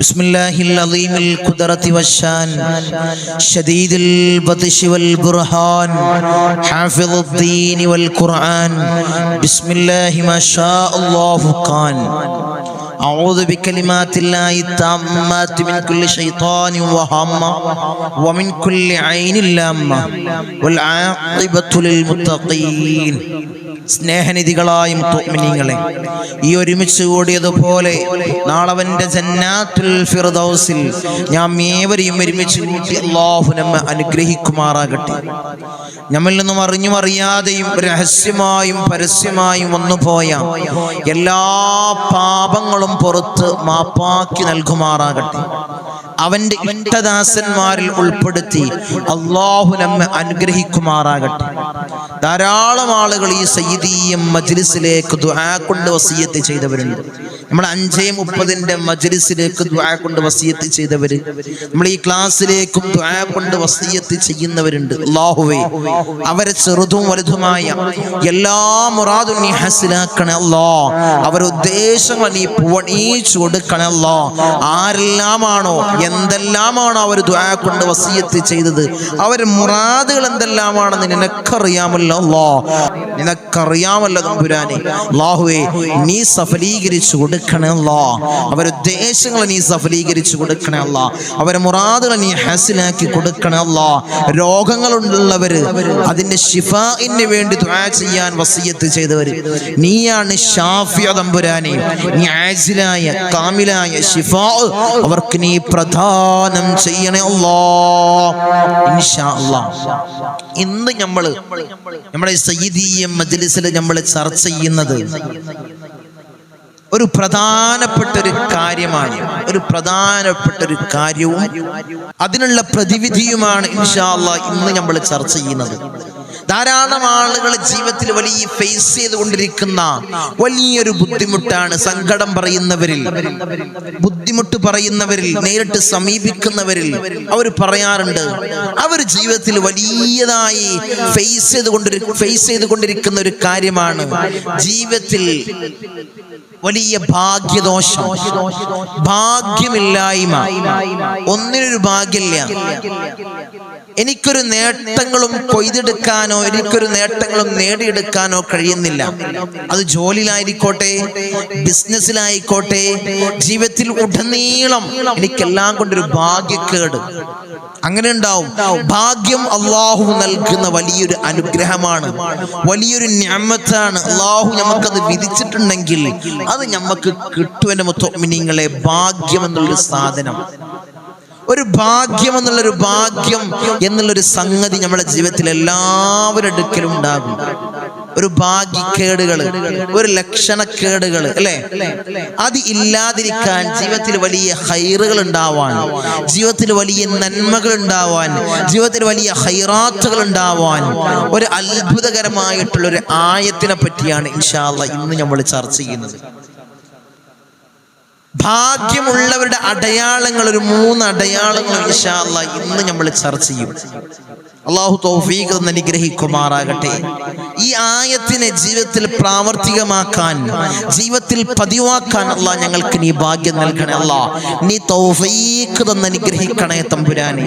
بسم الله العظيم القدرة والشان شديد البطش والبرهان حافظ الدين والقرآن بسم الله ما شاء الله كان أعوذ بكلمات الله التامات من كل شيطان وهمة ومن كل عين لامة والعاقبة للمتقين സ്നേഹനിധികളായ മുത്തുമിനിങ്ങളെ ഈ ഒരുമിച്ച് കൂടിയതുപോലെ നാളവന്റെ ജന്നാത്തുൽ ഫിർദൗസിൽ ഞാൻ ഏവരെയും ഒരുമിച്ച് കൂട്ടി അള്ളാഹു നമ്മെ അനുഗ്രഹിക്കുമാറാകട്ടെ നമ്മിൽ നിന്നും അറിഞ്ഞും അറിയാതെയും രഹസ്യമായും പരസ്യമായും വന്നുപോയ എല്ലാ പാപങ്ങളും പുറത്ത് മാപ്പാക്കി നൽകുമാറാകട്ടെ. അവന്റെ ഇഷ്ടദാസന്മാരിൽ ഉൾപ്പെടുത്തി അള്ളാഹു നമ്മെ അനുഗ്രഹിക്കുമാറാകട്ടെ. ധാരാളം ആളുകൾ ഈ സയ്യിദീയം മജ്ലിസിലേക്ക് ദുആ കൊണ്ട് വസീയത്ത് ചെയ്തവരുണ്ട്. നമ്മൾ അഞ്ചേ മുപ്പതിന്റെ മജ്ലിസിലേക്ക് ദുആ കൊണ്ട് വസീയത്ത് ചെയ്തവര്. നമ്മൾ ഈ ക്ലാസ്സിലേക്കും ദുആ കൊണ്ട് വസീയത്ത് ചെയ്യുന്നവരുണ്ട്. അള്ളാഹുവേ അവരെ ചെറുതും വലുതുമായ എല്ലാ മുറാദും നീ ഹസിലാക്കണേ അല്ലാ. അവരുടെ ഉദ്ദേശങ്ങൾ നീ പൂവണീച്ചു കൊടുക്കണേ അല്ലാ. ആരെല്ലാമാണോ എന്തെല്ലാമാണോ അവർ ദുആ കൊണ്ട് വസീയത്ത് ചെയ്തത്? അവരുടെ മുറാദുകൾ എന്തെല്ലാമാണെന്ന് നിനക്കറിയാമല്ലോ അല്ലോ. നിനക്കറിയാമല്ലോ തമ്പുരാനെ. അല്ലാഹുവേ നീ സഫലീകരിച്ചു കൊടുക്കണേ അല്ല. അവരുടെ ഉദ്ദേശങ്ങൾ നീ സഫലീകരിച്ചു കൊടുക്കണേ അല്ല. അവരെ മുറാദുകൾ നീ ഹാസിലാക്കി കൊടുക്കണേ അല്ല. രോഗങ്ങളുള്ളവർ അതിന്റെ ശിഫാഇന് വേണ്ടി ദുആ ചെയ്യാൻ വസീയത്ത് ചെയ്തവർ നീയാണ് ഷാഫിയ തമ്പുരാനെ. നീ ആജിലായ കാമിലായ ഷിഫാ അവർക്ക് നീ പ്രധാനം ചെയ്യണേ അല്ലാ. ഇന്ന് നമ്മൾ നമ്മുടെ സയ്യിദീയ മജ്ലിസിൽ നമ്മൾ ചർച്ച ചെയ്യുന്നത് ഒരു പ്രധാനപ്പെട്ട ഒരു കാര്യമാണ്. ഒരു പ്രധാനപ്പെട്ട ഒരു കാര്യവും അതിനുള്ള പ്രതിവിധിയുമാണ് ഇൻഷാല്ല ഇന്ന് നമ്മൾ ചർച്ച ചെയ്യുന്നത്. ധാരാളം ആളുകൾ ജീവിതത്തിൽ വലിയ ഫേസ് ചെയ്തുകൊണ്ടിരിക്കുന്ന വലിയൊരു ബുദ്ധിമുട്ടാണ് സങ്കടം പറയുന്നവരിൽ. ബുദ്ധിമുട്ട് പറയുന്നവരിൽ നേരിട്ട് സമീപിക്കുന്നവരിൽ അവർ പറയാറുണ്ട് അവർ ജീവിതത്തിൽ വലിയതായി ഫേസ് ചെയ്തുകൊണ്ടിരി ഫേസ് ചെയ്തുകൊണ്ടിരിക്കുന്ന ഒരു കാര്യമാണ് ജീവിതത്തിൽ വലിയ ഭാഗ്യദോഷം. ഭാഗ്യമില്ലായ്മ. ഒന്നിനൊരു ഭാഗ്യമില്ല. എനിക്കൊരു നേട്ടങ്ങളും കൊയ്തെടുക്കാനോ എനിക്കൊരു നേട്ടങ്ങളും നേടിയെടുക്കാനോ കഴിയുന്നില്ല. അത് ജോലിയിലായിക്കോട്ടെ ബിസിനസ്സിലായിക്കോട്ടെ ജീവിതത്തിൽ ഉടനീളം എനിക്കെല്ലാം കൊണ്ടൊരു ഭാഗ്യക്കേട്. അങ്ങനെ ഉണ്ടാവും ഭാഗ്യം അള്ളാഹു നൽകുന്ന വലിയൊരു അനുഗ്രഹമാണ്. വലിയൊരു ഞാമത്താണ് അള്ളാഹു നമുക്കത് വിധിച്ചിട്ടുണ്ടെങ്കിൽ അത് നമുക്ക് കിട്ടുവന്റെ മുത്തോമിനിങ്ങളെ. ഭാഗ്യം എന്നുള്ളൊരു സാധനം. ഒരു ഭാഗ്യം എന്നുള്ളൊരു ഭാഗ്യം എന്നുള്ളൊരു സംഗതി നമ്മുടെ ജീവിതത്തിൽ എല്ലാവരുടെ അടുക്കലും ഉണ്ടാകും. ഒരു ഭാഗ്യക്കേടുകൾ ഒരു ലക്ഷണക്കേടുകൾ അല്ലെ? അത് ഇല്ലാതിരിക്കാൻ ജീവിതത്തിൽ വലിയ ഹൈറുകൾ ഉണ്ടാവാൻ ജീവിതത്തിൽ വലിയ നന്മകൾ ഉണ്ടാവാൻ ജീവിതത്തിൽ വലിയ ഹൈറാത്തുകൾ ഉണ്ടാവാൻ ഒരു അത്ഭുതകരമായിട്ടുള്ള ഒരു ആയത്തിനെ പറ്റിയാണ് ഇൻഷാല്ല ഇന്ന് നമ്മൾ ചർച്ച ചെയ്യുന്നത്. ഭാഗ്യമുള്ളവരുടെ അടയാളങ്ങൾ ഒരു മൂന്ന് അടയാളങ്ങൾ ഇൻഷാല്ല ഇന്ന് നമ്മൾ ചർച്ച ചെയ്യും. അള്ളാഹു തൗഫീഖ് എന്ന് അനുഗ്രഹിക്കുമാറാകട്ടെ. ഈ ആയത്തിനെ ജീവിതത്തിൽ പ്രാവർത്തികമാക്കാൻ ജീവിതത്തിൽ പതിവാക്കാൻ അള്ളാഹ് ഞങ്ങൾക്ക് നീ ഭാഗ്യം നൽകണേ അല്ലാ നീ തൗഫീഖ് എന്ന് അനുഗ്രഹിക്കണേ തമ്പുരാനെ.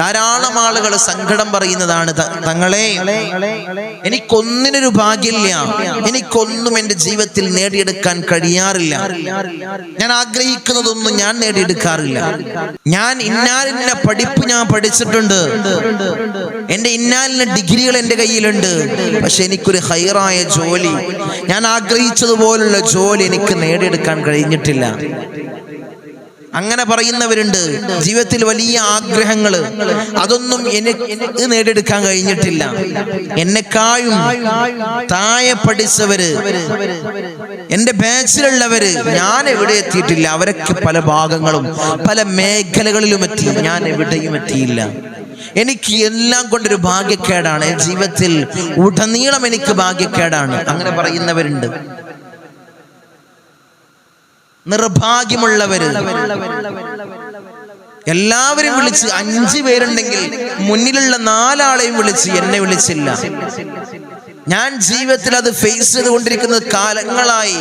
ധാരാളം ആളുകൾ സങ്കടം പറയുന്നതാണ് തങ്ങളെ എനിക്കൊന്നിനൊരു ഭാഗ്യമില്ല. എനിക്കൊന്നും എന്റെ ജീവിതത്തിൽ നേടിയെടുക്കാൻ കഴിയാറില്ല. ഞാൻ ആഗ്രഹിക്കുന്നതൊന്നും ഞാൻ നേടിയെടുക്കാറില്ല. ഞാൻ ഇന്നാലിന്ന പഠിപ്പ് ഞാൻ പഠിച്ചിട്ടുണ്ട്. എന്റെ ഇന്നാലിന് ഡിഗ്രികൾ എന്റെ കയ്യിലുണ്ട്. പക്ഷെ എനിക്കൊരു ഹൈറായ ജോലി. ഞാൻ ആഗ്രഹിച്ചതുപോലുള്ള ജോലി എനിക്ക് നേടിയെടുക്കാൻ കഴിഞ്ഞിട്ടില്ല. അങ്ങനെ പറയുന്നവരുണ്ട് ജീവിതത്തിൽ വലിയ ആഗ്രഹങ്ങൾ അതൊന്നും എനിക്ക് നേടിയെടുക്കാൻ കഴിഞ്ഞിട്ടില്ല. എന്നെക്കാളും താഴെ പഠിച്ചവര് എന്റെ ബാച്ചിലുള്ളവര് ഞാൻ എവിടെ എത്തിയിട്ടില്ല. അവരൊക്കെ പല ഭാഗങ്ങളും പല മേഖലകളിലും എത്തി. ഞാൻ എവിടെയും എത്തിയില്ല. എനിക്ക് എല്ലാം കൊണ്ടൊരു ഭാഗ്യക്കേടാണ്. ജീവിതത്തിൽ ഉടനീളം എനിക്ക് ഭാഗ്യക്കേടാണ്. അങ്ങനെ പറയുന്നവരുണ്ട്. നിർഭാഗ്യമുള്ളവര്. എല്ലാവരും വിളിച്ച് അഞ്ചു പേരുണ്ടെങ്കിൽ മുന്നിലുള്ള നാലാളെയും വിളിച്ച് എന്നെ വിളിച്ചില്ല. ഞാൻ ജീവിതത്തിൽ അത് ഫേസ് ചെയ്തുകൊണ്ടിരിക്കുന്നത് കാലങ്ങളായി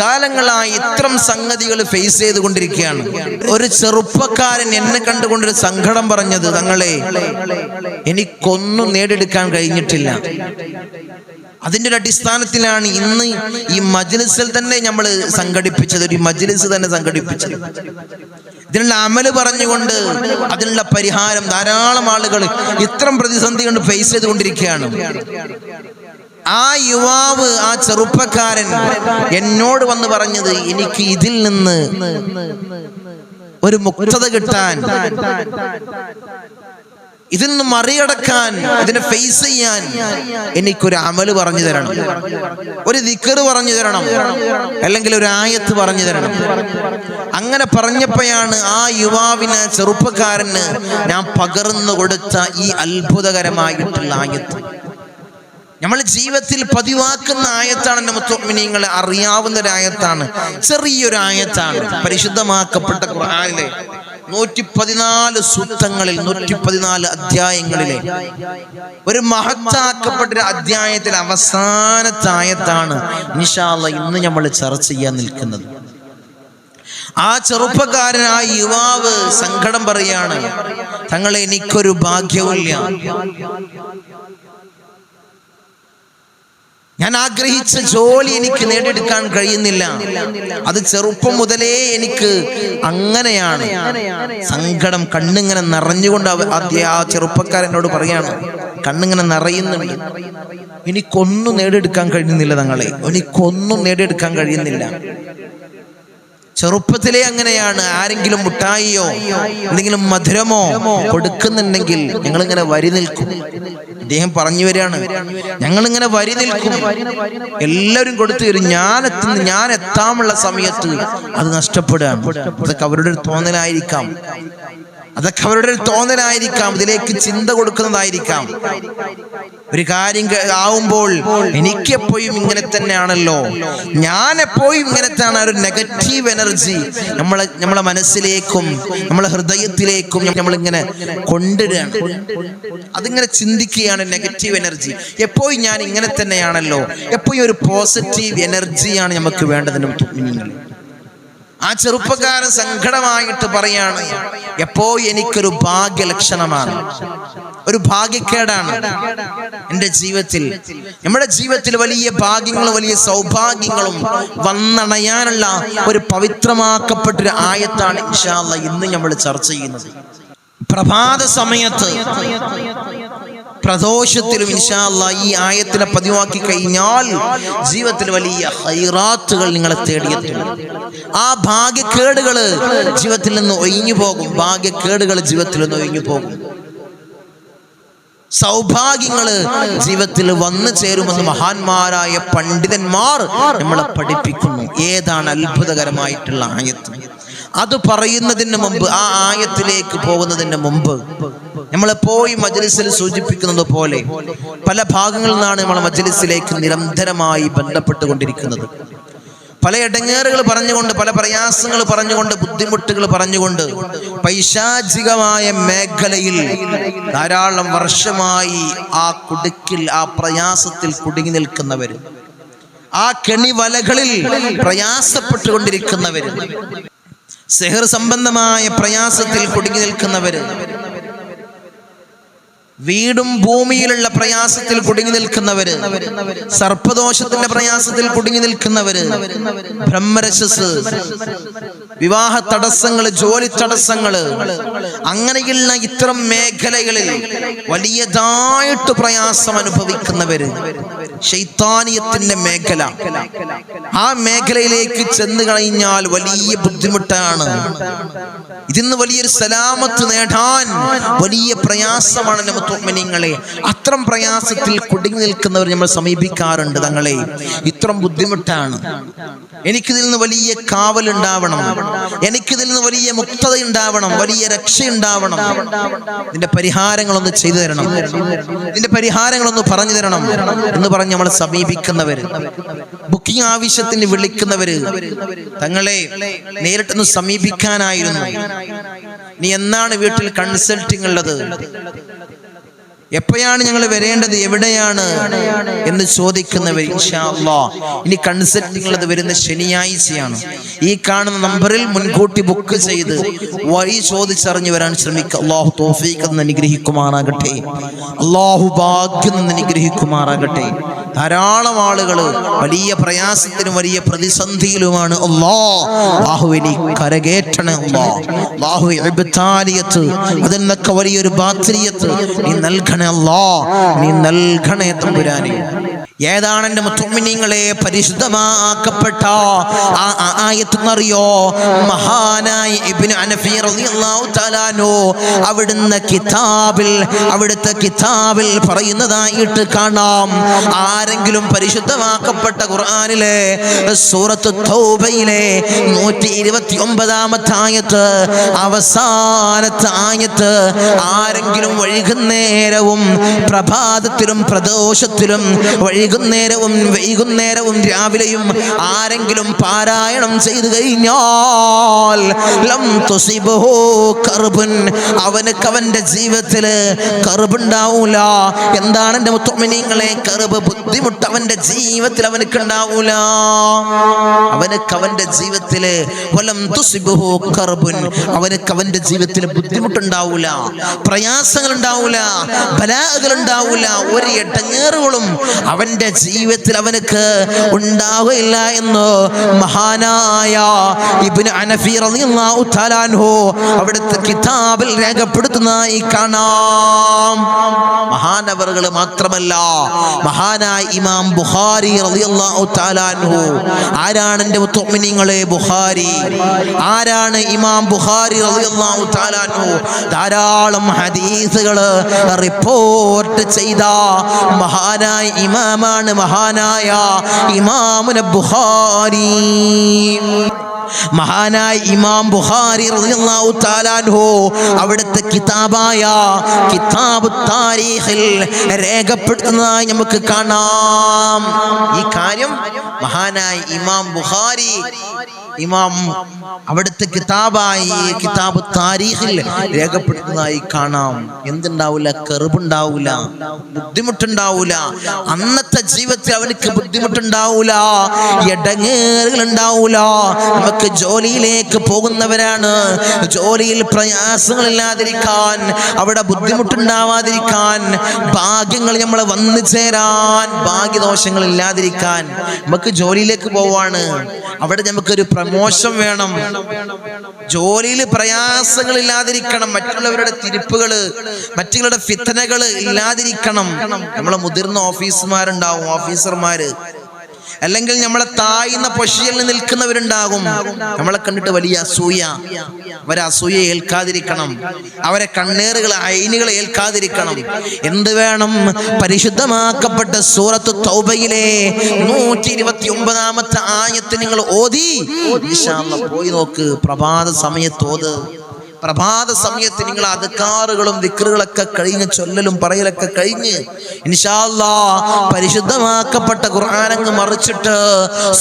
കാലങ്ങളായി ഇത്തരം സംഗതികൾ ഫേസ് ചെയ്തുകൊണ്ടിരിക്കുകയാണ്. ഒരു ചെറുപ്പക്കാരൻ എന്നെ കണ്ടുകൊണ്ടൊരു സങ്കടം പറഞ്ഞത് തങ്ങളെ എനിക്കൊന്നും നേടിയെടുക്കാൻ കഴിഞ്ഞിട്ടില്ല. അതിന്റെ ഒരു അടിസ്ഥാനത്തിലാണ് ഇന്ന് ഈ മജ്ലിസിൽ തന്നെ നമ്മൾ സംഘടിപ്പിച്ചത് ഒരു മജ്ലിസ് തന്നെ സംഘടിപ്പിച്ചത്. ഇതിനുള്ള അമൽ പറഞ്ഞുകൊണ്ട് അതിനുള്ള പരിഹാരം ധാരാളം ആളുകൾ ഇത്തരം പ്രതിസന്ധി കൊണ്ട് ഫേസ് ചെയ്തുകൊണ്ടിരിക്കുകയാണ്. ആ യുവാവ് ആ ചെറുപ്പക്കാരൻ എന്നോട് വന്ന് പറഞ്ഞത് എനിക്ക് ഇതിൽ നിന്ന് ഒരു മുക്തത കിട്ടാൻ ഇതിൽ നിന്ന് മറികടക്കാൻ ഇതിനെ ഫേസ് ചെയ്യാൻ എനിക്കൊരു അമൽ പറഞ്ഞു തരണം. ഒരു ദിക്കറ് പറഞ്ഞു തരണം. അല്ലെങ്കിൽ ഒരു ആയത്ത് പറഞ്ഞു തരണം. അങ്ങനെ പറഞ്ഞപ്പോഴാണ് ആ യുവാവിന് ചെറുപ്പക്കാരന് ഞാൻ പകർന്നു കൊടുത്ത ഈ അത്ഭുതകരമായിട്ടുള്ള ആയത്ത്. നമ്മൾ ജീവിതത്തിൽ പതിവാക്കുന്ന ആയത്താണ് നമുക്ക് അറിയാവുന്ന ഒരു ആയത്താണ് ചെറിയൊരു ആയത്താണ് പരിശുദ്ധമാക്കപ്പെട്ട ഖുർആനിലെ നൂറ്റി പതിനാല് സൂക്തങ്ങളിൽ നൂറ്റി പതിനാല് അധ്യായങ്ങളിലെ ഒരു മഹത്താക്കപ്പെട്ട ഒരു അധ്യായത്തിൽ അവസാനത്തെ ആയത്താണ് ഇന്ന് നമ്മൾ ചർച്ച ചെയ്യാൻ നിൽക്കുന്നത്. ആ ചെറുപ്പക്കാരനായ യുവാവ് സങ്കടം പറയാണ് തങ്ങളെ എനിക്കൊരു ഭാഗ്യവുമില്ല. ഞാൻ ആഗ്രഹിച്ച ജോലി എനിക്ക് നേടിയെടുക്കാൻ കഴിയുന്നില്ല. അത് ചെറുപ്പം മുതലേ എനിക്ക് അങ്ങനെയാണ്. സങ്കടം കണ്ണിങ്ങനെ നിറഞ്ഞുകൊണ്ട് ആ ചെറുപ്പക്കാരനോട് പറയാണ് കണ്ണിങ്ങനെ നിറയുന്നുണ്ട്. എനിക്കൊന്നും നേടിയെടുക്കാൻ കഴിയുന്നില്ല തങ്ങളെ. എനിക്കൊന്നും നേടിയെടുക്കാൻ കഴിയുന്നില്ല. ചെറുപ്പത്തിലേ അങ്ങനെയാണ്. ആരെങ്കിലും മുട്ടായിയോ എന്തെങ്കിലും മധുരമോ കൊടുക്കുന്നുണ്ടെങ്കിൽ ഞങ്ങൾ ഇങ്ങനെ വരി നിൽക്കും. അദ്ദേഹം പറഞ്ഞു വരികയാണ് ഞങ്ങൾ ഇങ്ങനെ വരി നിൽക്കും. എല്ലാവരും കൊടുത്തു തരും. ഞാൻ എത്തുന്ന ഞാൻ എത്താമുള്ള സമയത്ത് അത് നഷ്ടപ്പെടുകയാണ്. അതൊക്കെ അവരുടെ ഒരു തോന്നലായിരിക്കാം. അതൊക്കെ അവരുടെ ഒരു തോന്നലായിരിക്കാം. ഇതിലേക്ക് ചിന്ത കൊടുക്കുന്നതായിരിക്കാം. ഒരു കാര്യം ആവുമ്പോൾ എനിക്കെപ്പോഴും ഇങ്ങനെ തന്നെയാണല്ലോ. ഞാൻ എപ്പോഴും ഇങ്ങനത്തെയാണ് ആ ഒരു നെഗറ്റീവ് എനർജി നമ്മളെ നമ്മളെ മനസ്സിലേക്കും നമ്മളെ ഹൃദയത്തിലേക്കും നമ്മളിങ്ങനെ കൊണ്ടിടുകയാണ് അതിങ്ങനെ ചിന്തിക്കുകയാണ് നെഗറ്റീവ് എനർജി എപ്പോഴും ഞാൻ ഇങ്ങനെ തന്നെയാണല്ലോ. എപ്പോഴും ഒരു പോസിറ്റീവ് എനർജിയാണ് നമുക്ക് വേണ്ടതിനും ആ ചെറുപ്പക്കാരൻ സങ്കടമായിട്ട് പറയാണ് എപ്പോ എനിക്കൊരു ഭാഗ്യലക്ഷണമാണ്. ഒരു ഭാഗ്യക്കേടാണ് എന്റെ ജീവിതത്തിൽ. നമ്മുടെ ജീവിതത്തിൽ വലിയ ഭാഗ്യങ്ങളും വലിയ സൗഭാഗ്യങ്ങളും വന്നണയാനുള്ള ഒരു പവിത്രമാക്കപ്പെട്ടൊരു ആയത്താണ് ഇൻഷാല്ല ഇന്ന് നമ്മൾ ചർച്ച ചെയ്യുന്നത്. പ്രഭാത സമയത്ത് പ്രദോഷത്തിലും ഇൻഷാല്ല ഈ ആയത്തിനെ പതിവാക്കി കഴിഞ്ഞാൽ ജീവിതത്തിൽ വലിയ ഹൈറാത്തുകൾ നിങ്ങളെ തേടിയെത്തും. ആ ഭാഗ്യക്കേടുകൾ ജീവിതത്തിൽ നിന്ന് ഒഴിഞ്ഞു പോകും. ഭാഗ്യക്കേടുകൾ ജീവിതത്തിൽ നിന്ന് ഒഴിഞ്ഞു പോകും. സൗഭാഗ്യങ്ങൾ ജീവിതത്തിൽ വന്നു ചേരുമെന്ന് മഹാന്മാരായ പണ്ഡിതന്മാർ നമ്മളെ പഠിപ്പിക്കുന്നു. ഏതാണ് അത്ഭുതകരമായിട്ടുള്ള ആയത്ത്? അത് പറയുന്നതിന് മുമ്പ് ആ ആയത്തിലേക്ക് പോകുന്നതിന് മുമ്പ് നമ്മളെപ്പോയി മജ്ലിസിൽ സൂചിപ്പിക്കുന്നത് പോലെ പല ഭാഗങ്ങളിൽ നിന്നാണ് നമ്മൾ മജ്ലിസിലേക്ക് നിരന്തരമായി ബന്ധപ്പെട്ടുകൊണ്ടിരിക്കുന്നത്. പല ഇടങ്ങേറുകൾ പറഞ്ഞുകൊണ്ട് പല പ്രയാസങ്ങൾ പറഞ്ഞുകൊണ്ട് ബുദ്ധിമുട്ടുകൾ പറഞ്ഞുകൊണ്ട് പൈശാചികമായ മേഖലയിൽ ധാരാളം വർഷമായി ആ കുടുക്കിൽ ആ പ്രയാസത്തിൽ കുടുങ്ങി നിൽക്കുന്നവര് ആ കെണിവലകളിൽ പ്രയാസപ്പെട്ടുകൊണ്ടിരിക്കുന്നവര്. സെഹർ സംബന്ധമായ പ്രയാസത്തിൽ കുടുങ്ങി നിൽക്കുന്നവര്. വീടും ഭൂമിയിലുള്ള പ്രയാസത്തിൽ കുടുങ്ങി നിൽക്കുന്നവര് സർപ്പദോഷത്തിന്റെ പ്രയാസത്തിൽ കുടുങ്ങി നിൽക്കുന്നവര് ബ്രഹ്മരശസ് വിവാഹ തടസ്സങ്ങൾ ജോലി തടസ്സങ്ങൾ അങ്ങനെയുള്ള ഇത്തരം മേഖലകളിൽ വലിയതായിട്ട് പ്രയാസം അനുഭവിക്കുന്നവര് ശൈത്താനിയത്തിന്റെ മേഖല. ആ മേഖലയിലേക്ക് ചെന്ന് കഴിഞ്ഞാൽ വലിയ ബുദ്ധിമുട്ടാണ്. ഇതിന്ന് വലിയൊരു സലാമത്ത് നേടാൻ വലിയ പ്രയാസമാണ് നമുക്ക് മുത്തുമിനിങ്ങളെ അത്രം പ്രയാസത്തിൽ കുടുങ്ങി നിൽക്കുന്നവർ നമ്മൾ സമീപിക്കാറുണ്ട് തങ്ങളെ. ഇത്രം ബുദ്ധിമുട്ടാണ്. എനിക്കിതിൽ നിന്ന് വലിയ കാവൽ ഉണ്ടാവണം എനിക്കിതിൽ നിന്ന് വലിയ മുക്തത ഉണ്ടാവണം വലിയ രക്ഷ ഉണ്ടാവണം ഇതിന്റെ പരിഹാരങ്ങളൊന്ന് ചെയ്തു തരണം. ഇതിന്റെ പരിഹാരങ്ങളൊന്ന് പറഞ്ഞു തരണം എന്ന് പറഞ്ഞ് നമ്മൾ സമീപിക്കുന്നവര് ബുക്കിംഗ് ആവശ്യത്തിന് വിളിക്കുന്നവര് തങ്ങളെ നേരിട്ടൊന്ന് സമീപിക്കാനായിരുന്നു. നീ എന്നാണ് വീട്ടിൽ കൺസൾട്ടിങ് ഉള്ളത് എപ്പോഴാണ് ഞങ്ങൾ വരേണ്ടത്? എവിടെയാണ്? എന്ന് ചോദിക്കുന്നവർ ഇനി കൺസൾട്ടിംഗ് ഉള്ളത് വരുന്ന ശനിയാഴ്ചയാണ്. ഈ കാണുന്ന നമ്പറിൽ മുൻകൂട്ടി ബുക്ക് ചെയ്ത് വഴി ചോദിച്ചറിഞ്ഞു വരാൻ ശ്രമിക്കുക. അള്ളാഹു തോഫീഖ് എന്ന് അനുഗ്രഹിക്കുമാറാകട്ടെ. അള്ളാഹു ഭാഗ്യം എന്ന് അനുഗ്രഹിക്കുമാറാകട്ടെ. ധാരാളം ആളുകൾ വലിയ പ്രയാസത്തിനും വലിയ പ്രതിസന്ധിയിലുമാണ്. അള്ളാഹു ഇനി കരകേറ്റണേ അള്ളാഹു അതിൽ നിന്നൊക്കെ വലിയൊരു ബാത്രിയത്ത് നീ നൽകണേ. അല്ലാ നീ നൽകണേ തമ്പുരാനെ. ഏതാണ് എന്റെ മുത്തുമിനിങ്ങളെ പരിശുദ്ധമാക്കപ്പെട്ട? ആ ആയത്തുന്നറിയോ മഹാനായ ഇബ്നു അനഫി റളിയല്ലാഹു തആല അൻഹു അവിടുന്ന് കിതാബിൽ അവിടുത്തെ കിതാബിൽ പറയുന്നതായിട്ട് കാണാം. ആരെങ്കിലും പരിശുദ്ധമാക്കപ്പെട്ട ഖുർആനിലെ സൂറത്ത് തൗബയിലെ നൂറ്റി ഇരുപത്തി ഒമ്പതാമത്തെ ആയത്ത് അവസാനത്തെ ആയത്ത് ആരെങ്കിലും വൈകുന്നേരവും പ്രഭാതത്തിലും പ്രദോഷത്തിലും വൈകുന്നേരവും വൈകുന്നേരവും രാവിലെയും ആരെങ്കിലും പാരായണം ചെയ്തു കഴിഞ്ഞാൽ ലം അവനക്ക് അവന്റെ ജീവിതത്തിൽ കറുപുണ്ടാവൂല എന്താണ് എന്റെ മുത്തമിനിങ്ങളെ? കറുപ് ബുദ്ധിമുട്ട് അവന്റെ ജീവിതത്തിൽ അവനക്ക് ഉണ്ടാവൂല അവനക്ക് അവന്റെ ജീവിതത്തിൽ വലം തുസിബഹു കറുപുൻ അവനക്ക് അവന്റെ ജീവിതത്തിൽ ബുദ്ധിമുട്ടുണ്ടാവൂല. പ്രയാസങ്ങൾ ഉണ്ടാവൂല ബലാകൾ ഉണ്ടാവില്ല ഒരു എട്ടങ്ങേറുകളും അവന്റെ ജീവിതത്തിൽ അവനക്ക് ഉണ്ടാവുകയില്ല എന്ന് മഹാനായ ഇബിന് അനഫി റളിയല്ലാഹു അവിടുത്തെ കിതാബിൽ രേഖപ്പെടുത്തുന്നതായി കാണാം. മഹാനവറുകൾ മാത്രമല്ല മഹാനായ ഇമാം ബുഹാരി റളിയല്ലാഹു തആല അൻഹു. ആരാണ് എന്റെ മുത്തുമിനിങ്ങളെ ബുഖാരി? ആരാണ് ഇമാം ബുഹാരി റളിയല്ലാഹു തആല അൻഹു? ധാരാളം ഹദീസുകൾ റിപ്പോർട്ട് ചെയ്ത മഹാനായ ഇമാമാണ് മഹാനായ ഇമാമുന ബുഹാരി മഹാനായ ഇമാം ബുഹാരി റളിയല്ലാഹു തആല അൻഹു അവിടുത്തെ കിതാബായ കിതാബ് താരീഖിൽ രേഖപ്പെടുത്തുന്നതായി നമുക്ക് കാണാം. ഈ കാര്യം മഹാനായ ഇമാം ബുഖാരി ഇമാം അവിടുത്തെ കിതാബായി കിതാബ് താരീഖിൽ രേഖപ്പെടുത്തുന്നതായി കാണാം. എന്തുണ്ടാവില്ല കെറുബുണ്ടാവൂല. ബുദ്ധിമുട്ടുണ്ടാവൂല. അന്നത്തെ ജീവിതത്തിൽ അവനക്ക് ബുദ്ധിമുട്ടുണ്ടാവൂല. ഇടങ്ങേറുകൾ ഉണ്ടാവൂല നമുക്ക് ജോലിയിലേക്ക് പോകുന്നവരാണ്. ജോലിയിൽ പ്രയാസങ്ങളില്ലാതിരിക്കാൻ അവിടെ ബുദ്ധിമുട്ടുണ്ടാവാതിരിക്കാൻ ഭാഗ്യങ്ങൾ നമ്മൾ വന്നു ചേരാൻ ഭാഗ്യദോഷങ്ങൾ ഇല്ലാതിരിക്കാൻ നമുക്ക് ജോലിയിലേക്ക് പോവാണ്. അവിടെ നമുക്കൊരു പ്രമോഷൻ വേണം. ജോലിയിൽ പ്രയാസങ്ങൾ ഇല്ലാതിരിക്കണം മറ്റുള്ളവരുടെ തിരിപ്പുകൾ മറ്റുള്ളവരുടെ ഫിത്തനകൾ ഇല്ലാതിരിക്കണം. നമ്മളെ മുതിർന്ന ഓഫീസർമാരുണ്ടാവും ഓഫീസർമാര്. അല്ലെങ്കിൽ നമ്മളെ താഴ്ന്ന പൊഷിയലിൽ നിൽക്കുന്നവരുണ്ടാകും. നമ്മളെ കണ്ടിട്ട് വലിയ അസൂയ. അവരെ അസൂയ ഏൽക്കാതിരിക്കണം. അവരെ കണ്ണേറുകൾ അയിനുകൾ ഏൽക്കാതിരിക്കണം. എന്ത് വേണം? പരിശുദ്ധമാക്കപ്പെട്ട സൂറത്ത് തൗബയിലെ നൂറ്റി ഇരുപത്തി ഒമ്പതാമത്തെ ആയത്ത് നിങ്ങൾ ഓതി പോയി നോക്ക് പ്രഭാത സമയത്തോത് പ്രഭാത സമയത്ത് നിങ്ങൾ അധികാറുകളും വിക്രുകളൊക്കെ കഴിഞ്ഞ് ചൊല്ലലും പറയലൊക്കെ കഴിഞ്ഞ് പരിശുദ്ധമാക്കപ്പെട്ട ഖുർആാനങ്ങ് മറിച്ചിട്ട്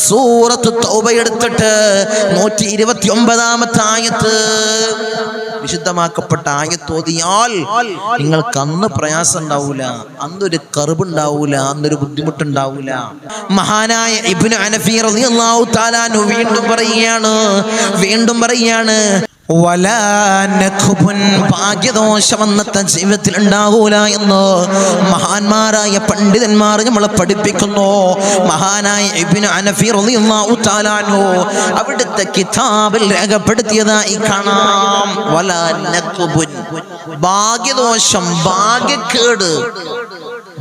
സൂറത്ത് തൗബ എടുത്തിട്ട് നൂറ്റി ഇരുപത്തി ഒമ്പതാമത്തെ ആയത്ത് വിശുദ്ധമാക്കപ്പെട്ട ആയത്തോതിയാൽ നിങ്ങൾക്ക് അന്ന് പ്രയാസം ഉണ്ടാവൂല അന്നൊരു കറുബുണ്ടാവൂല അന്നൊരു ബുദ്ധിമുട്ടുണ്ടാവൂല. മഹാനായ ഇബ്നു അനഫി റളിയല്ലാഹു തആല അൻഹു വീണ്ടും പറയുകയാണ് വീണ്ടും പറയുകയാണ് ഭാഗ്യദോഷം അന്നത്തെ ജീവിതത്തിൽ ഉണ്ടാകൂല എന്ന് മഹാന്മാരായ പണ്ഡിതന്മാർ നമ്മളെ പഠിപ്പിക്കുന്നു. മഹാനായ ഇബ്നു അനഫി അൻഹു അവിടുത്തെ കിതാബിൽ രേഖപ്പെടുത്തിയതായി കാണാം. ഭാഗ്യദോഷം ഭാഗ്യക്കേട്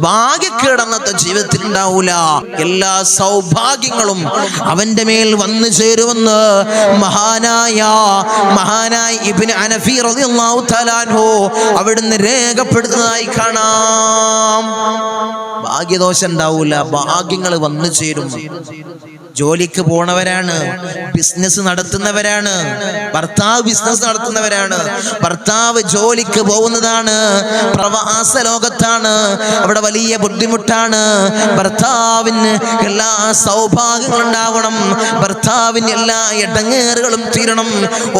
ഭാഗ്യക്കേട് അന്നത്തെ ജീവിതത്തിൽ ഉണ്ടാവൂല എല്ലാ സൗഭാഗ്യങ്ങളും അവന്റെ മേൽ വന്നു ചേരുമെന്ന് മഹാനായ മഹാനായ ഇബ്നു അനഫി റളിയല്ലാഹു അവിടുന്ന് രേഖപ്പെടുത്തുന്നതായി കാണാം. ഭാഗ്യദോഷം ഉണ്ടാവൂല ഭാഗ്യങ്ങൾ വന്നു ചേരും. ജോലിക്ക് പോണവരാണ് ബിസിനസ് നടത്തുന്നവരാണ് ഭർത്താവ് ബിസിനസ് നടത്തുന്നവരാണ്. ഭർത്താവ് ജോലിക്ക് പോകുന്നതാണ് പ്രവാസ ലോകത്താണ് അവിടെ വലിയ ബുദ്ധിമുട്ടാണ്. ഭർത്താവിന് എല്ലാ സൗഭാഗ്യങ്ങളും ഉണ്ടാവണം. ഭർത്താവിന് എല്ലാ ഇടങ്ങേറുകളും തീരണം.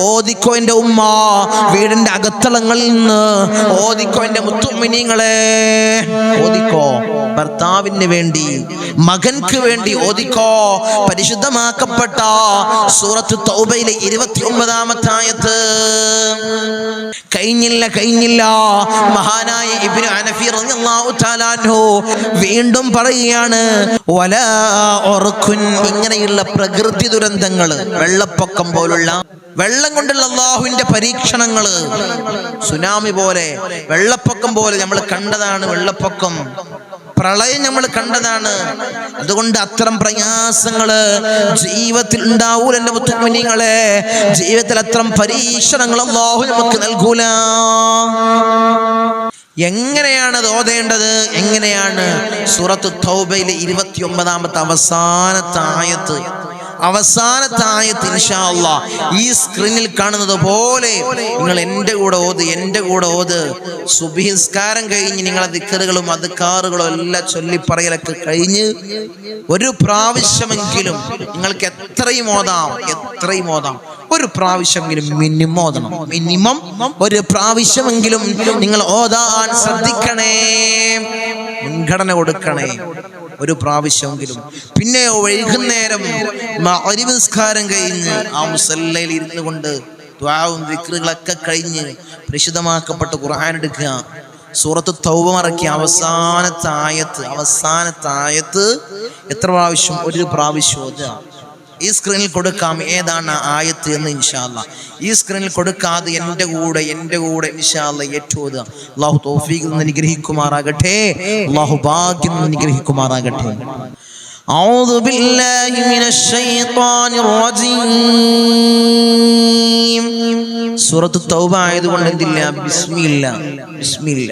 ഓദിക്കോ എന്റെ ഉമ്മ വീടിന്റെ അകത്തളങ്ങളിൽ നിന്ന് ഓദിക്കോ എന്റെ മുത്തുമിനിങ്ങളെ ഓദിക്കോ ഭർത്താവിന് വേണ്ടി മകൻക്ക് വേണ്ടി ഓദിക്കോ പരിശുദ്ധമാക്കപ്പെട്ട സൂറത്ത് തൗബയിലെ ഇരുപത്തി ഒമ്പതാമത്തെ ആയത്ത്. കഴിഞ്ഞില്ല കഴിഞ്ഞില്ല. മഹാനായ ഇബ്നു അനഫി റളിയല്ലാഹു തആല അൻഹു വീണ്ടും പറയുകയാണ് വല ഉർക്കുൻ ഇങ്ങനെയുള്ള പ്രകൃതി ദുരന്തങ്ങൾ വെള്ളപ്പൊക്കം പോലുള്ള വെള്ളം കൊണ്ടുള്ള അള്ളാഹുവിന്റെ പരീക്ഷണങ്ങൾ സുനാമി പോലെ വെള്ളപ്പൊക്കം പോലെ നമ്മൾ കണ്ടതാണ് വെള്ളപ്പൊക്കം. പ്രളയം നമ്മൾ കണ്ടതാണ്. അതുകൊണ്ട് അത്തരം പ്രയാസങ്ങൾ ജീവിതത്തിൽ ഉണ്ടാവൂല മുത്തുമുനിങ്ങളെ ജീവിതത്തിൽ അത്തരം പരീക്ഷണങ്ങൾ അള്ളാഹു നമുക്ക് നൽകൂല. എങ്ങനെയാണ് അത് ഓതേണ്ടത്? എങ്ങനെയാണ്? സൂറത്ത് തൗബയിലെ ഇരുപത്തി ഒമ്പതാമത്തെ അവസാനത്തെ ആയത്ത്. അവസാനത്തെ ആയത്ത് ഇൻഷാ അല്ലാ ഈ സ്ക്രീനിൽ കാണുന്നത് പോലെ നിങ്ങൾ എന്റെ കൂടെ ഓത് എന്റെ കൂടെ ഓത്. സുഭിസ്കാരം കഴിഞ്ഞ് നിങ്ങളെ ദിക്കറുകളും അതുക്കാറുകളും എല്ലാം ചൊല്ലി പറയലൊക്കെ കഴിഞ്ഞ് ഒരു പ്രാവശ്യമെങ്കിലും നിങ്ങൾക്ക് എത്രയും ഓതാം എത്രയും ഓതാം. ഒരു പ്രാവശ്യമെങ്കിലും മിനിമം ഓതണം. മിനിമം ഒരു പ്രാവശ്യമെങ്കിലും നിങ്ങൾ ഓതാൻ ശ്രദ്ധിക്കണേ. മുൻഗണന കൊടുക്കണേ. ഒരു പ്രാവശ്യമെങ്കിലും. പിന്നെ വൈകുന്നേരം നിസ്കാരം കഴിഞ്ഞ് ആ മുസല്ലയിൽ ഇരുന്നു കൊണ്ട് ദ്വാവും വിക്രുകളൊക്കെ കഴിഞ്ഞ് പരിശുദ്ധമാക്കപ്പെട്ട ഖുർആൻ എടുക്കുക. സൂറത്ത് തൗബ മറക്കി അവസാനത്തെ ആയത്ത് അവസാനത്തെ ആയത്ത് എത്ര പ്രാവശ്യം? ഒരു പ്രാവശ്യം ഈ സ്ക്രീനിൽ കൊടുക്കാം ഏതാണ് ആ ആയത്ത് എന്ന് ഇൻഷാല്ല ഈ സ്ക്രീനിൽ കൊടുക്കാതെ എൻ്റെ കൂടെ എൻ്റെ കൂടെ ഇൻഷാല്ല ഏറ്റവും അള്ളാഹു തോഫീഖിൽ നിന്ന് അനുഗ്രഹിക്കുമാറാകട്ടെ അള്ളാഹു ഭാഗ്യം നിന്ന് അനുഗ്രഹിക്കുമാറാകട്ടെ أعوذ بالله من الشيطان الرجيم സൂറത്ത് തൗബ ആയതുകൊണ്ട് എന്തില്ല ബിസ്മില്ല ബിസ്മില്ല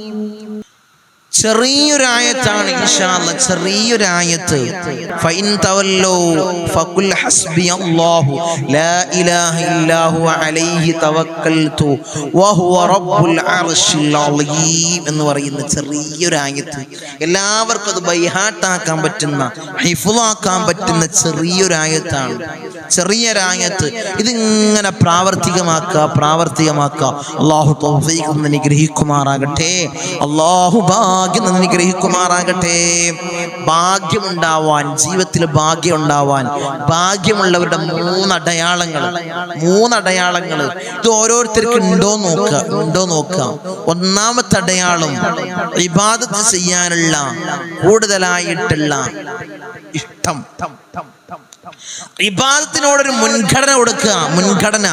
ചെറിയൊരായത്താണ് ഇൻഷാല്ല ചെറിയൊരായത്ത്. ഫൈൻ തവല്ലോ ഫഖുൽ ഹസ്ബി അല്ലാഹു ലാ ഇലാഹ ഇല്ലാഹു അലൈഹി തവക്കൽതു വഹുവ റബ്ബുൽ അർശിൽ അളീം എന്ന് പറയുന്ന ചെറിയൊരായത്ത്. എല്ലാവർക്കും അത് ബൈഹാട്ടാക്കാൻ പറ്റുന്ന ഹിഫുളാക്കാൻ പറ്റുന്ന ചെറിയൊരായത്താണ്. ചെറിയൊരായത്ത്. ഇതിങ്ങനെ പ്രാവർത്തികമാക്കുക പ്രാവർത്തികമാക്കുക. അള്ളാഹു തൗഫീഖ് നിന്ന് അനുഗ്രഹിക്കുമാറാകട്ടെ. അള്ളാഹു ഭാഗ്യം അനുഗ്രഹിക്കുമാറാകട്ടെ. ഭാഗ്യമുണ്ടാവാൻ ജീവിതത്തിൽ ഭാഗ്യം ഉണ്ടാവാൻ ഭാഗ്യമുള്ളവരുടെ മൂന്നടയാളങ്ങൾ മൂന്നടയാളങ്ങൾ. ഇത് ഓരോരുത്തർക്ക് ഉണ്ടോ നോക്കുക ഉണ്ടോ നോക്കുക. ഒന്നാമത്തെ അടയാളം ഇബാദത്ത് ചെയ്യാനുള്ള കൂടുതലായിട്ടുള്ള ഇഷ്ടം. ഇബാദത്തിനോടൊരു മുൻഘടന കൊടുക്കുക. മുൻഘടന.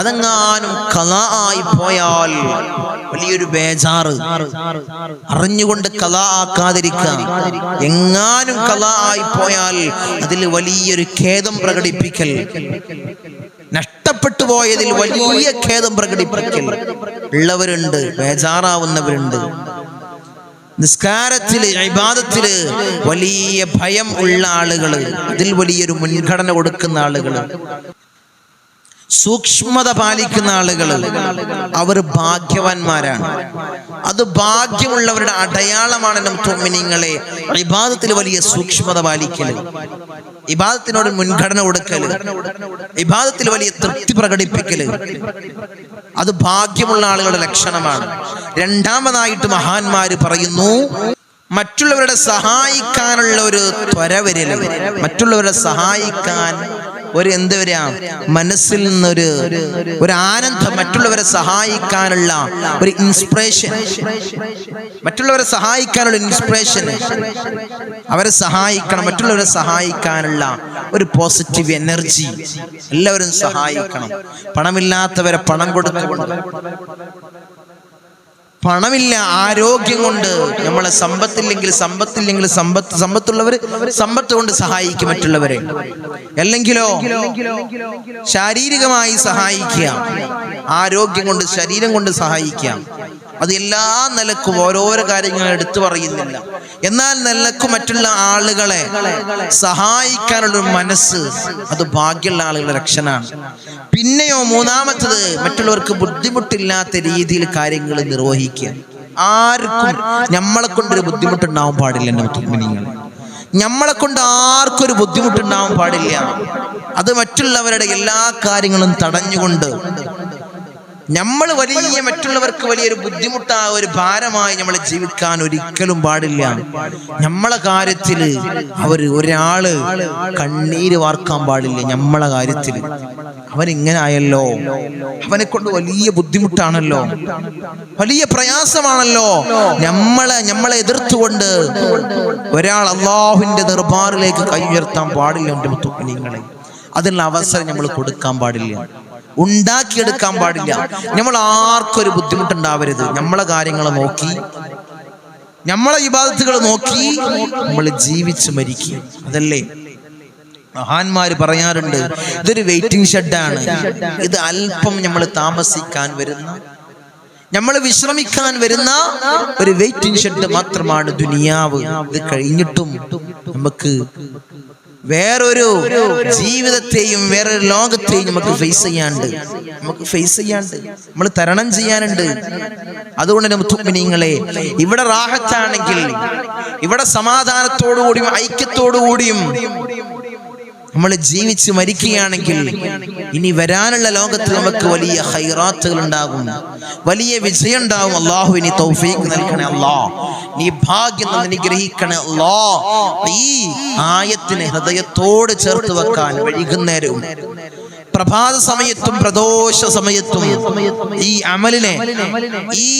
അതെങ്ങാനും കലാ ആയി പോയാൽ വലിയൊരു ബേജാറ്. അറിഞ്ഞുകൊണ്ട് കലാ ആക്കാതിരിക്കുക. എങ്ങാനും കലാ ആയി പോയാൽ അതിൽ വലിയൊരു ഖേദം പ്രകടിപ്പിക്കൽ. നഷ്ടപ്പെട്ടു പോയതിൽ വലിയ ഖേദം പ്രകടിപ്പിക്കൽ. ഉള്ളവരുണ്ട് ബേജാറാവുന്നവരുണ്ട്. നിസ്കാരത്തിൽ ഇബാദത്തിൽ വലിയ ഭയം ഉള്ള ആളുകൾ അതിൽ വലിയൊരു മുൻഗണന കൊടുക്കുന്ന ആളുകൾ. സൂക്ഷ്മത പാലിക്കുന്ന ആളുകൾ അവർ ഭാഗ്യവാന്മാരാണ്. അത് ഭാഗ്യമുള്ളവരുടെ അടയാളമാണ് തുമ്മിനിങ്ങളെ ഇബാദത്തിൽ വലിയ സൂക്ഷ്മത പാലിക്കൽ. ഇബാദത്തിനോട് മുൻഗണന കൊടുക്കൽ. ഇബാദത്തിൽ വലിയ തൃപ്തി പ്രകടിപ്പിക്കൽ. അത് ഭാഗ്യമുള്ള ആളുകളുടെ ലക്ഷണമാണ്. രണ്ടാമതായിട്ട് മഹാന്മാര് പറയുന്നു മറ്റുള്ളവരുടെ സഹായിക്കാനുള്ള ഒരു ത്വര വരൽ. മറ്റുള്ളവരെ സഹായിക്കാൻ ഒരു എന്ത് വരാ മനസ്സിൽ നിന്നൊരു ഒരു ആനന്ദം മറ്റുള്ളവരെ സഹായിക്കാനുള്ള ഒരു ഇൻസ്പിറേഷൻ മറ്റുള്ളവരെ സഹായിക്കാനുള്ള ഇൻസ്പിറേഷൻ അവരെ സഹായിക്കണം മറ്റുള്ളവരെ സഹായിക്കാനുള്ള ഒരു പോസിറ്റീവ് എനർജി എല്ലാവരും സഹായിക്കണം. പണമില്ലാത്തവരെ പണം കൊടുത്തുകൊണ്ട്. പണമില്ല ആരോഗ്യം കൊണ്ട്. നമ്മളെ സമ്പത്തില്ലെങ്കിൽ സമ്പത്തില്ലെങ്കിൽ സമ്പത്ത് സമ്പത്തുള്ളവർ സമ്പത്ത് കൊണ്ട് സഹായിക്കും മറ്റുള്ളവരെ. അല്ലെങ്കിലോ ശാരീരികമായി സഹായിക്കാം. ആരോഗ്യം കൊണ്ട് ശരീരം കൊണ്ട് സഹായിക്കാം. അത് എല്ലാ നിലക്കും ഓരോരോ കാര്യങ്ങൾ എടുത്തു പറയുന്നില്ല. എന്നാൽ നിലക്കും മറ്റുള്ള ആളുകളെ സഹായിക്കാനുള്ള ഒരു മനസ്സ് അത് ഭാഗ്യമുള്ള ആളുകളുടെ രക്ഷനാണ്. പിന്നെയോ മൂന്നാമത്തത് മറ്റുള്ളവർക്ക് ബുദ്ധിമുട്ടില്ലാത്ത രീതിയിൽ കാര്യങ്ങൾ നിർവഹിക്കുക. ആർക്കും നമ്മളെ കൊണ്ടൊരു ബുദ്ധിമുട്ടുണ്ടാവാൻ പാടില്ല എന്റെ മുത്തുമിനിങ്ങൾ നമ്മളെ കൊണ്ട് ആർക്കും ഒരു ബുദ്ധിമുട്ടുണ്ടാവാൻ പാടില്ല. അത് മറ്റുള്ളവരുടെ എല്ലാ കാര്യങ്ങളും തടഞ്ഞുകൊണ്ട് നമ്മൾ വലിയ മറ്റുള്ളവർക്ക് വലിയൊരു ബുദ്ധിമുട്ടാ ഒരു ഭാരമായി നമ്മൾ ജീവിക്കാൻ ഒരിക്കലും പാടില്ല. നമ്മളെ കാര്യത്തിൽ അവർ ഒരാൾ കണ്ണീര് വാർക്കാൻ പാടില്ല നമ്മളെ കാര്യത്തിൽ. അവൻ ഇങ്ങനെ ആയല്ലോ. അവനെ കൊണ്ട് വലിയ ബുദ്ധിമുട്ടാണല്ലോ. വലിയ പ്രയാസമാണല്ലോ. നമ്മളെ നമ്മളെ എതിർത്തുകൊണ്ട് ഒരാൾ അള്ളാഹുവിന്റെ ദർബാറിലേക്ക് കൈ ഉയർത്താൻ പാടില്ല മുത്തുക്കുഞ്ഞുങ്ങളെ അതിനുള്ള അവസരം നമ്മൾ കൊടുക്കാൻ പാടില്ല. ഉണ്ടാക്കിയെടുക്കാൻ പാടില്ല. നമ്മൾ ആർക്കൊരു ബുദ്ധിമുട്ടുണ്ടാവരുത്. നമ്മളെ കാര്യങ്ങൾ നോക്കി നമ്മളെ വിവാദത്തുകൾ നോക്കി നമ്മൾ ജീവിച്ച് മരിക്കുക അതല്ലേ? മഹാന്മാര് പറയാറുണ്ട് ഇതൊരു വെയിറ്റിംഗ് ഷെഡാണ് ഇത് അല്പം നമ്മൾ താമസിക്കാൻ വരുന്ന നമ്മൾ വിശ്രമിക്കാൻ വരുന്ന ഒരു വെയിറ്റിംഗ് ഷെഡ് മാത്രമാണ് ദുനിയാവ്. ഇത് കഴിഞ്ഞിട്ടും നമുക്ക് വേറൊരു ജീവിതത്തെയും വേറൊരു ലോകത്തെയും നമുക്ക് ഫേസ് ചെയ്യാണ്ട് നമുക്ക് ഫേസ് ചെയ്യാണ്ട് നമ്മൾ തരണം ചെയ്യാനുണ്ട്. അതുകൊണ്ട് തന്നെ മുത്തുമിനിങ്ങളെ ഇവിടെ റാഹത്താണെങ്കിൽ ഇവിടെ സമാധാനത്തോടുകൂടിയും ഐക്യത്തോടുകൂടിയും നമ്മൾ ജീവിച്ച് മരിക്കുകയാണെങ്കിൽ ഇനി വരാനുള്ള ലോകത്ത് നമുക്ക് വലിയ ഹൈറാത്തുകൾ ഉണ്ടാകും. വലിയ വിജയം ഉണ്ടാകും അള്ളാഹു ഇനി തൗഫീഖ് നൽകണേ അല്ലാ നീ ഭാഗ്യം അനുഗ്രഹിക്കണേ അല്ലാ ഈ ആയത്തിനെ ഹൃദയത്തോട് ചേർത്ത് വെക്കാൻ വൈകുന്നേരവും. പ്രഭാത സമയത്തും പ്രദോഷ സമയത്തും ഈ അമലിനെ ഈ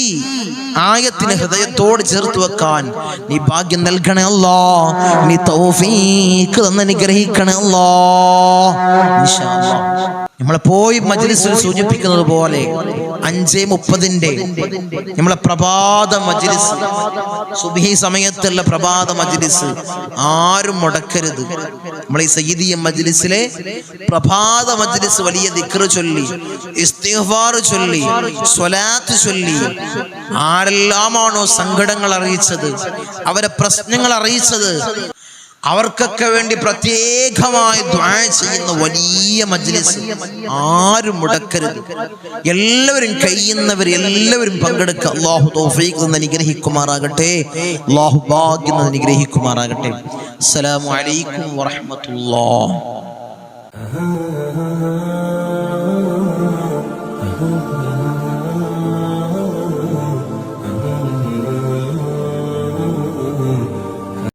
ആയത്തിന് ഹൃദയത്തോട് ചേർത്ത് വെക്കാൻ നീ ഭാഗ്യം നൽകണേ അല്ലാ. നീ തൗഫീഖ് തന്നെ അനുഗ്രഹിക്കണേ അല്ലാ. നമ്മളെ പോയി മജ്ലിസിൽ സൂചിപ്പിക്കുന്നത് പോലെ അഞ്ചേ മുപ്പതിന്റെ നമ്മളെ പ്രഭാത മജ്ലിസ് സുബിഹി സമയത്തുള്ള പ്രഭാത മജ്ലിസ് ആരും മുടക്കരുത്. നമ്മളെ ഈ സയ്യിദിയ മജ്ലിസിലെ പ്രഭാത മജ്ലിസ് വലിയ ദിക്റ് ചൊല്ലി ഇസ്തിഗ്ഫാർ ചൊല്ലി സ്വലാത്ത് ചൊല്ലി. ആരെല്ലാമാണോ സങ്കടങ്ങൾ അറിയിച്ചത്? അവരെ പ്രശ്നങ്ങൾ അറിയിച്ചത്? അവർക്കൊക്കെ വേണ്ടി പ്രത്യേകമായി ദ്വാഴ ചെയ്യുന്ന വലിയ മജ്ലിസ്. ആരും മുടക്കരുത്. എല്ലാവരും കഴിയുന്നവർ എല്ലാവരും പങ്കെടുക്കുക അള്ളാഹു തൗഫീഖ് നിന്ന് അനുഗ്രഹിക്കുമാറാകട്ടെ. അള്ളാഹു ഭാഗ്യം നിന്ന് അനുഗ്രഹിക്കുമാറാകട്ടെ. അസ്സലാമു അലൈക്കും വറഹ്മത്തുള്ളാഹി.